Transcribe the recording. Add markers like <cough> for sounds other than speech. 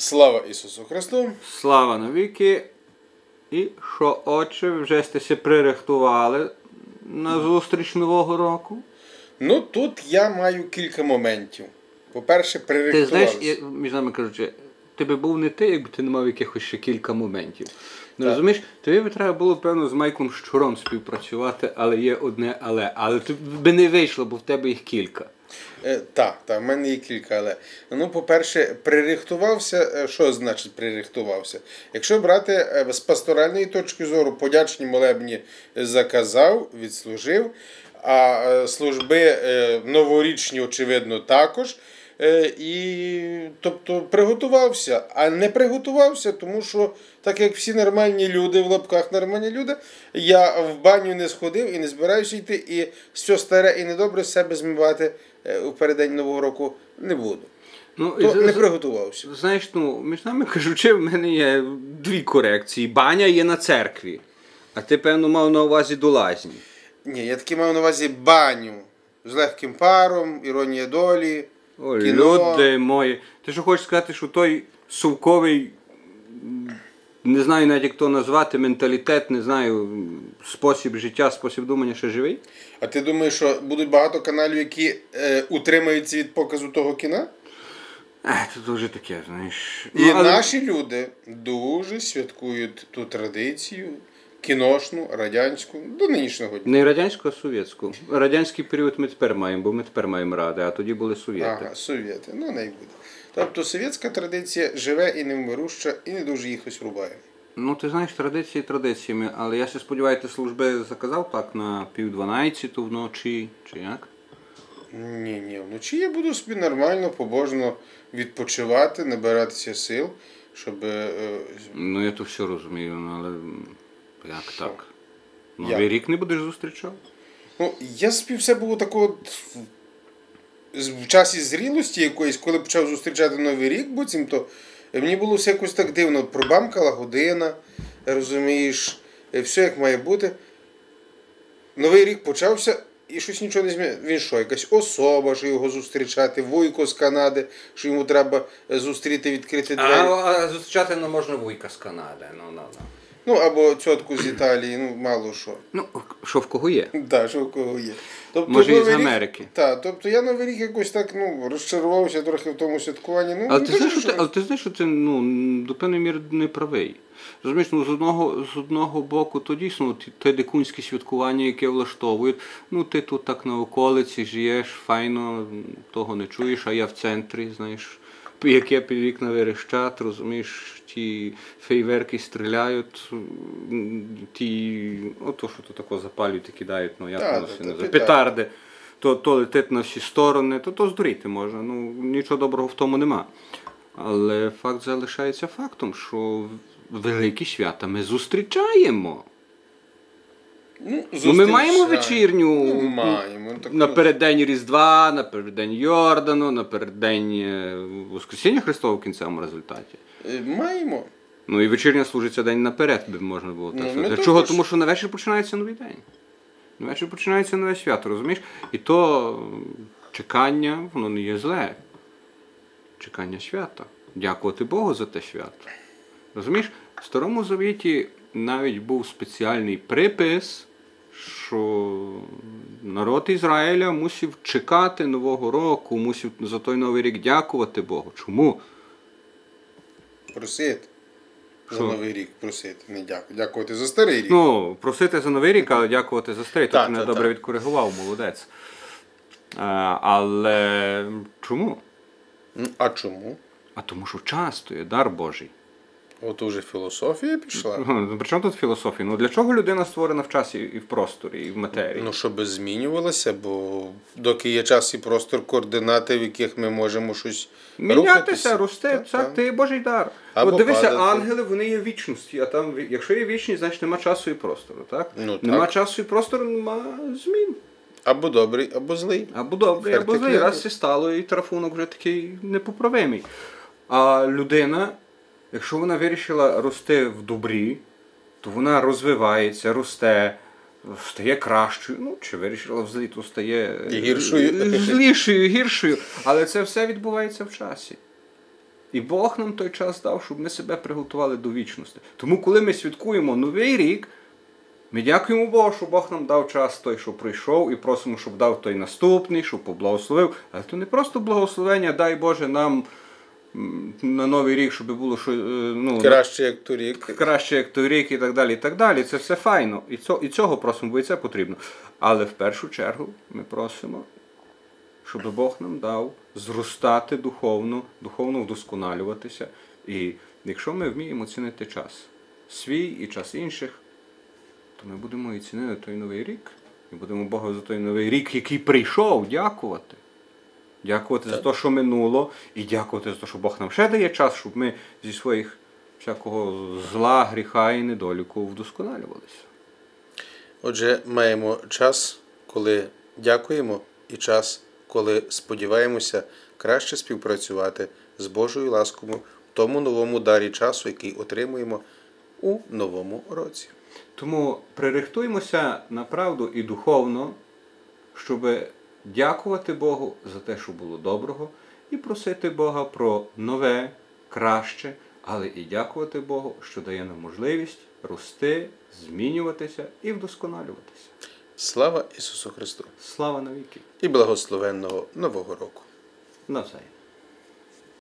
Слава Ісусу Христу! Слава навіки! І що, отче, вже сте пририхтували на зустріч Нового року? Ну тут я маю кілька моментів. По-перше, Ти знаєш, я, між нами кажучи, ти би був не ти, якби ти не мав якихось ще кілька моментів. Ну, розумієш, тобі би треба було, певно, з Майком Щуром співпрацювати, але є одне але. Але тобі би не вийшло, бо в тебе їх кілька. Е, так, так, в мене є кілька, але. Ну, по-перше, пририхтувався. е, Що значить пририхтувався? Якщо брати е, з пасторальної точки зору, подячні молебні заказав, відслужив, а служби новорічні, очевидно, також. І, тобто приготувався, а не приготувався, тому що, так як всі нормальні люди, в лапках нормальні люди, я в баню не сходив і не збираюся йти, і все старе і недобре з себе змивати у переддень Нового року не буду. Ну, То не приготувався. Знаєш, ну, між нами <laughs> кажучи, в мене є дві корекції. Баня є на церкві, а ти, певно, мав на увазі до лазні. Ні, я таки мав на увазі баню з легким паром, іронія долі. Ой, Кіно. люди мої. Ти що хочеш сказати, що той совковий, не знаю навіть як то назвати, менталітет, не знаю, спосіб життя, спосіб думання ще живий? А ти думаєш, що будуть багато каналів, які е, утримаються від показу того кіна? Ех, це дуже таке, знаєш. І Ну, але- наші люди дуже святкують ту традицію кіношну, радянську, до нинішнього дня. Не радянську, а совєтську. Радянський період ми тепер маємо, бо ми тепер маємо ради, а тоді були совєти. Ага, совєти. Ну, не буде. Тобто совєтська традиція живе і невмируща, і не дуже їх ось рубає. Ну, ти знаєш, традиції традиціями, але я ще сподіваюся, ти служби заказав так на пів дванадцяту вночі, чи як? Ні, ні, вночі я буду собі нормально, побожно відпочивати, набиратися сил, щоб. е, Ну, я то все розумію, ну, але як так? Новий Як? рік не будеш зустрічав? Ну, я собі все було такого от в часі зрілості якоїсь, коли почав зустрічати Новий рік, буцімто, мені було все якось так дивно. Пробамкала година, розумієш, е, все як має бути. Новий рік почався. І щось нічого не змінилося. Він що, якась особа, що його зустрічати, вуйко з Канади, що йому треба е, зустріти, відкрити двері. А, зустрічати не можна вуйка з Канади. Ну, ну, ну. Ну, або цьотку з Італії, ну мало що. Ну, що в кого є? <laughs> Так, що у кого є. Тобто, Може, із Новий рік- Америки. Так, тобто я Новий рік якось так ну, розчарувався трохи в тому святкуванні. Ну, Але не ти, знаєш, що ти, але ти знаєш, що ти ну, до певної міри не правий. Розумієш, ну, з, одного, з одного боку, то дійсно ті- те дикунське святкування, яке влаштовують, ну ти тут так на околиці живеш, файно, того не чуєш, а я в центрі, знаєш, яке під вікна верещать, розумієш, ті фейверки стріляють, ті, ото що то тако запалюють і кидають, ну як воно все називає, петарди. То, то летить на всі сторони, то, то здуріти можна. Ну, нічого доброго в тому нема. Але факт залишається фактом, що великі свята ми зустрічаємо. Ну, Ну, ми маємо вечірню Ну, маємо. Ну, так, ну, напереддень Різдва, напереддень Йордану, напереддень е, Воскресіння Христового в кінцевому результаті. е, Маємо. Ну і вечірня служиться день наперед, би можна було так Ну, сказати. Для Чого? також. Тому що на вечір починається новий день. На вечір починається нове свято, розумієш? І то чекання, воно не є зле. Чекання свята. Дякувати Богу за те свято. Розумієш, в Старому Завіті навіть був спеціальний припис, що народ Ізраїля мусив чекати Нового року, мусив за той Новий рік дякувати Богу. Чому? Просити. За Новий рік просити. Не дякую. Дякувати за старий рік. Ну, просити за новий рік, але дякувати за старий. Тут мене добре відкоригував, молодець. А, але чому? А чому? А тому що час то є дар Божий. От уже філософія пішла. Ну, При тут філософія? Ну для чого людина створена в часі і в просторі, і в матерії? Ну, щоб змінювалося, бо доки є час і простор, координати, в яких ми можемо щось Мінятися, рухатися. рости, Так, це так. ти Божий дар. Або От дивися, падати. ангели вони є в вічності, а там, якщо є вічність, значить нема часу і простору, так? Ну, нема часу і простору, нема змін. Або добрий, або злий. Або добре, або злий. Раз це стало, і трафунок вже такий непоправимий. А людина, якщо вона вирішила рости в добрі, то вона розвивається, росте, стає кращою. Ну, чи вирішила в злі, то стає гіршою. е, злішою, гіршою. Але це все відбувається в часі. І Бог нам той час дав, щоб ми себе приготували до вічності. Тому, коли ми святкуємо Новий рік, ми дякуємо Богу, що Бог нам дав час той, що прийшов, і просимо, щоб дав той наступний, щоб поблагословив. Але то не просто благословення, дай Боже нам на Новий рік, щоб було що, е, ну, Краще, як торік. краще, як той рік, і так далі. і так далі. Це все файно. І цього, і цього просимо, бо і це потрібно. Але в першу чергу ми просимо, щоб Бог нам дав зростати духовно, духовно вдосконалюватися. І якщо ми вміємо цінити час свій і час інших, то ми будемо і цінити той новий рік. І будемо Богу за той новий рік, який прийшов, дякувати. Дякувати за те, що минуло, і дякувати за те, що Бог нам ще дає час, щоб ми зі своїх всякого зла, гріха і недоліку вдосконалювалися. Отже, маємо час, коли дякуємо, і час, коли сподіваємося краще співпрацювати з Божою ласкою в тому новому дарі часу, який отримуємо у новому році. Тому пририхтуємося на правду і духовно, щоб дякувати Богу за те, що було доброго, і просити Бога про нове, краще, але і дякувати Богу, що дає нам можливість рости, змінюватися і вдосконалюватися. Слава Ісусу Христу! Слава навіки! І благословенного Нового року! Навзаєм.